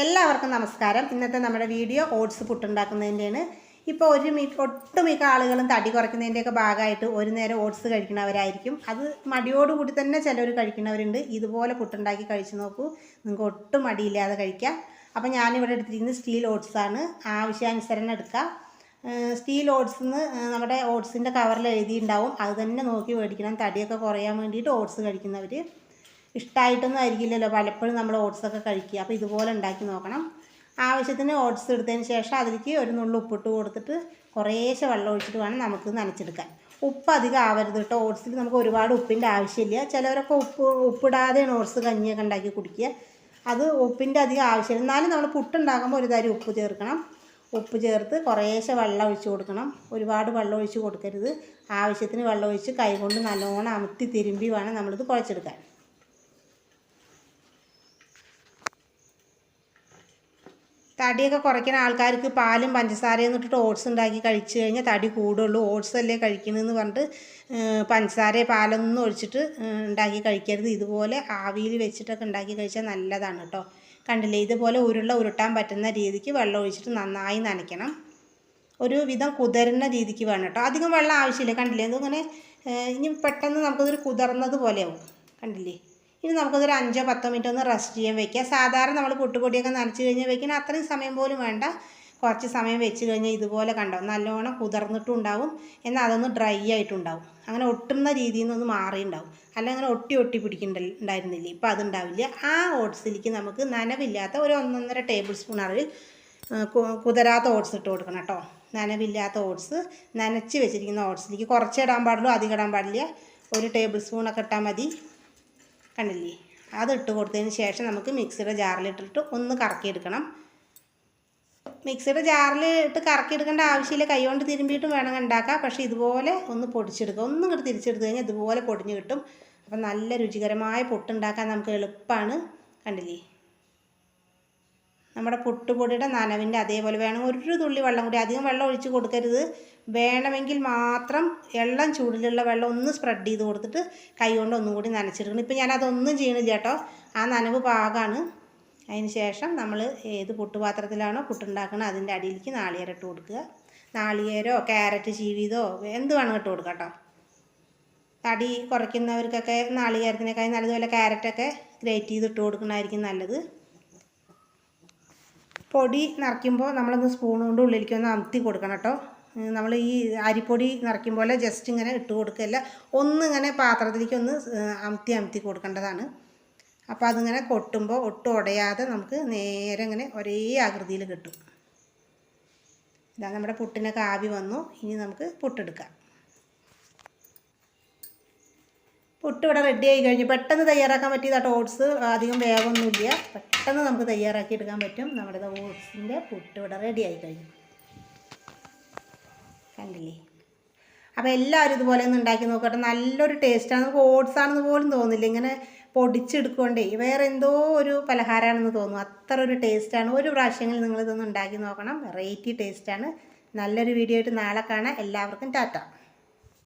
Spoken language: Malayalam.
എല്ലാവർക്കും നമസ്കാരം. ഇന്നത്തെ നമ്മുടെ വീഡിയോ ഓട്സ് പുട്ടുണ്ടാക്കുന്നതിന്റെയാണ്. ഇപ്പോൾ ഒരു മി ഒട്ടുമിക്ക ആളുകളും തടി കുറയ്ക്കുന്നതിന്റെയൊക്കെ ഭാഗമായിട്ട് ഒരു നേരം ഓട്സ് കഴിക്കുന്നവരായിരിക്കും. അത് മടിയോടുകൂടി തന്നെ ചിലർ കഴിക്കുന്നവരുണ്ട്. ഇതുപോലെ പുട്ടുണ്ടാക്കി കഴിച്ചു നോക്കൂ. നിങ്ങൾക്ക് ഒട്ടും മടിയില്ലാതെ കഴിക്കാം. അപ്പോൾ ഞാനിവിടെ എടുത്തിരിക്കുന്നത് സ്റ്റീൽ ഓട്സാണ് ആവശ്യാനുസരണം എടുക്കുക സ്റ്റീൽ ഓട്സ് എന്ന് നമ്മുടെ ഓട്സിന്റെ കവറിൽ എഴുതിയിട്ടുണ്ടാവും. അത് തന്നെ നോക്കി മേടിക്കണം. തടിയൊക്കെ കുറയാൻ വേണ്ടിയിട്ട് ഓട്സ് കഴിക്കുന്നവർ ഇഷ്ടമായിട്ടൊന്നും ആയിരിക്കില്ലല്ലോ. പലപ്പോഴും നമ്മൾ ഓട്സൊക്കെ കഴിക്കുക. അപ്പോൾ ഇതുപോലെ ഉണ്ടാക്കി നോക്കണം. ആവശ്യത്തിന് ഓട്സ് എടുത്തതിന് ശേഷം അതിലേക്ക് ഒരു നുള്ളു ഉപ്പിട്ട് കൊടുത്തിട്ട് കുറേശ്ശെ വെള്ളം ഒഴിച്ചിട്ട് വേണം നമുക്ക് നനച്ചെടുക്കാൻ. ഉപ്പ് അധികം ആവരുത് കേട്ടോ. ഓട്സിൽ നമുക്ക് ഒരുപാട് ഉപ്പിന്റെ ആവശ്യമില്ല. ചിലവരൊക്കെ ഉപ്പ് ഉപ്പിടാതെയാണ് ഓട്സ് കഞ്ഞിയൊക്കെ ഉണ്ടാക്കി കുടിക്കുക. അത് ഉപ്പിന്റെ അധികം ആവശ്യമില്ല. എന്നാലും നമ്മൾ പുട്ടുണ്ടാക്കുമ്പോൾ ഒരു തരി ഉപ്പ് ചേർക്കണം. ഉപ്പ് ചേർത്ത് കുറേശ്ശെ വെള്ളം ഒഴിച്ച് കൊടുക്കണം. ഒരുപാട് വെള്ളം ഒഴിച്ച് കൊടുക്കരുത്. ആവശ്യത്തിന് വെള്ളം ഒഴിച്ച് കൈകൊണ്ട് നല്ലോണം അമത്തി തിരുമ്പി വേണം നമ്മളിത് കുഴച്ചെടുക്കാൻ. തടിയൊക്കെ കുറയ്ക്കുന്ന ആൾക്കാർക്ക് പാലും പഞ്ചസാരയും ഇട്ടിട്ട് ഓട്സ് ഉണ്ടാക്കി കഴിച്ചു കഴിഞ്ഞാൽ തടി കൂടുള്ളൂ. ഓട്സ് അല്ലേ കഴിക്കണമെന്ന് പറഞ്ഞിട്ട് പഞ്ചസാര പാലൊന്നും ഒഴിച്ചിട്ട് ഉണ്ടാക്കി കഴിക്കരുത്. ഇതുപോലെ ആവിയിൽ വെച്ചിട്ടൊക്കെ ഉണ്ടാക്കി കഴിച്ചാൽ നല്ലതാണ് കേട്ടോ. കണ്ടില്ലേ? ഇതുപോലെ ഉരുള ഉരുട്ടാൻ പറ്റുന്ന രീതിക്ക് വെള്ളം ഒഴിച്ചിട്ട് നന്നായി നനയ്ക്കണം. ഒരു വിധം കുതിരുന്ന രീതിക്ക് വേണം കേട്ടോ. അധികം വെള്ളം ആവശ്യമില്ല. കണ്ടില്ലേ? ഇതിങ്ങനെ ഇനി പെട്ടെന്ന് നമുക്കതൊരു കുതിർന്നത് പോലെയാവും കണ്ടില്ലേ? ഇനി നമുക്കതൊരു അഞ്ചോ പത്തോ മിനിറ്റ് ഒന്ന് റെസ്റ്റ് ചെയ്യാൻ വെക്കുക. സാധാരണ നമ്മൾ പുട്ടുപൊടിയൊക്കെ നനച്ച് കഴിഞ്ഞാൽ വെക്കണം അത്രയും സമയം പോലും വേണ്ട. കുറച്ച് സമയം വെച്ച് കഴിഞ്ഞാൽ ഇതുപോലെ കണ്ടോ നല്ലോണം കുതിർന്നിട്ടുണ്ടാവും. എന്നാൽ അതൊന്ന് ഡ്രൈ ആയിട്ടുണ്ടാവും. അങ്ങനെ ഒട്ടുന്ന രീതിയിൽ നിന്നൊന്ന് മാറിയിട്ടുണ്ടാവും. അല്ല അങ്ങനെ ഒട്ടി ഒട്ടി പിടിക്കണ്ടായിരുന്നില്ല? ഇപ്പോൾ അതുണ്ടാവില്ല. ആ ഓട്സിലേക്ക് നമുക്ക് നനവില്ലാത്ത ഒരു ഒന്നൊന്നര ടേബിൾ സ്പൂൺ അളവിൽ കുതിരാത്ത ഓട്സ് ഇട്ട് കൊടുക്കണം കേട്ടോ. നനവില്ലാത്ത ഓട്സ് നനച്ച് വെച്ചിരിക്കുന്ന ഓട്സിലേക്ക് കുറച്ച് ഇടാൻ പാടുള്ളൂ അധികം ഇടാൻ പാടില്ല. ഒരു ടേബിൾ സ്പൂണൊക്കെ ഇട്ടാൽ മതി. കണ്ടില്ലേ? അത് ഇട്ട് കൊടുത്തതിന് ശേഷം നമുക്ക് മിക്സിയുടെ ജാറിലിട്ടിട്ട് ഒന്ന് കറക്കിയെടുക്കണം. മിക്സിയുടെ ജാറിൽ ഇട്ട് കറക്കിയെടുക്കേണ്ട ആവശ്യമില്ല. കൈ കൊണ്ട് തിരുമ്പിയിട്ടും വേണം ഉണ്ടാക്കാം പക്ഷേ ഇതുപോലെ ഒന്ന് പൊടിച്ചെടുക്കുക. ഒന്നും ഇങ്ങോട്ട് തിരിച്ചെടുത്ത് കഴിഞ്ഞാൽ ഇതുപോലെ പൊടിഞ്ഞ് കിട്ടും. അപ്പം നല്ല രുചികരമായ പൊട്ടുണ്ടാക്കാൻ നമുക്ക് എളുപ്പമാണ് കണ്ടില്ലേ? നമ്മുടെ പുട്ടുപൊടിയുടെ നനവിന്റെ അതേപോലെ വേണം. ഒരു തുള്ളി വെള്ളം കൂടി അധികം വെള്ളം ഒഴിച്ച് കൊടുക്കരുത്. വേണമെങ്കിൽ മാത്രം എള്ളം ചൂടിലുള്ള വെള്ളം ഒന്ന് സ്പ്രെഡ് ചെയ്ത് കൊടുത്തിട്ട് കൈ കൊണ്ട് ഒന്നും കൂടി നനച്ചെടുക്കണം ഇപ്പം ഞാനതൊന്നും ചെയ്യണില്ല കേട്ടോ. ആ നനവ് പാകമാണ് അതിന് ശേഷം നമ്മൾ ഏത് പുട്ടുപാത്രത്തിലാണോ പുട്ടുണ്ടാക്കുന്നത് അതിന്റെ അടിയിലേക്ക് നാളികേരം ഇട്ട് കൊടുക്കുക. നാളികേരോ ക്യാരറ്റ് ചീവിതോ എന്ത് വേണം ഇട്ട് കൊടുക്കാം കേട്ടോ. തടി കുറയ്ക്കുന്നവർക്കൊക്കെ നാളികേരത്തിനേക്കാൾ നല്ലതുപോലെ ക്യാരറ്റൊക്കെ ഗ്രേറ്റ് ചെയ്ത് ഇട്ട് കൊടുക്കുന്നതായിരിക്കും നല്ലത്. പൊടി നിറയ്ക്കുമ്പോൾ നമ്മളൊന്ന് സ്പൂൺ കൊണ്ട് ഉള്ളിലേക്ക് ഒന്ന് അമത്തി കൊടുക്കണം കേട്ടോ. നമ്മൾ ഈ അരിപ്പൊടി നിറയ്ക്കും പോലെ ജസ്റ്റ് ഇങ്ങനെ ഇട്ട് കൊടുക്കല്ല ഒന്നിങ്ങനെ പാത്രത്തിലേക്ക് ഒന്ന് അമത്തി അമത്തി കൊടുക്കേണ്ടതാണ്. അപ്പോൾ അതിങ്ങനെ കൊട്ടുമ്പോൾ ഒട്ടും ഉടയാതെ നമുക്ക് നേരെ ഇങ്ങനെ ഒരേ ആകൃതിയിൽ കിട്ടും. ഇതാ നമ്മുടെ പുട്ടിനൊക്കെ ആവി വന്നു ഇനി നമുക്ക് പുട്ടെടുക്കാം. പുട്ട് ഇവിടെ റെഡി ആയി കഴിഞ്ഞു. പെട്ടെന്ന് തയ്യാറാക്കാൻ പറ്റിയതാണ് ഓട്സ് അധികം വേഗമൊന്നുമില്ല പെട്ടെന്ന് നമുക്ക് തയ്യാറാക്കി എടുക്കാൻ പറ്റും. നമ്മുടെ ഓട്സിന്റെ പുട്ട് ഇവിടെ റെഡി ആയി കഴിഞ്ഞു. കണ്ടില്ലേ? അപ്പോൾ എല്ലാവരും ഇതുപോലെ ഒന്ന് ഉണ്ടാക്കി നോക്കട്ടെ. നല്ലൊരു ടേസ്റ്റാണ് നമുക്ക് ഓട്സ് ആണെന്ന് പോലും തോന്നില്ല. ഇങ്ങനെ പൊടിച്ചെടുക്കൊണ്ടേ വേറെ എന്തോ ഒരു പലഹാരമാണെന്ന് തോന്നും അത്ര ഒരു ടേസ്റ്റാണ് ഒരു പ്രാവശ്യങ്ങളിൽ നിങ്ങളിതൊന്ന് ഉണ്ടാക്കി നോക്കണം. വെറൈറ്റി ടേസ്റ്റാണ് നല്ലൊരു വീഡിയോ ആയിട്ട് നാളെ കാണാം. എല്ലാവർക്കും ടാറ്റ.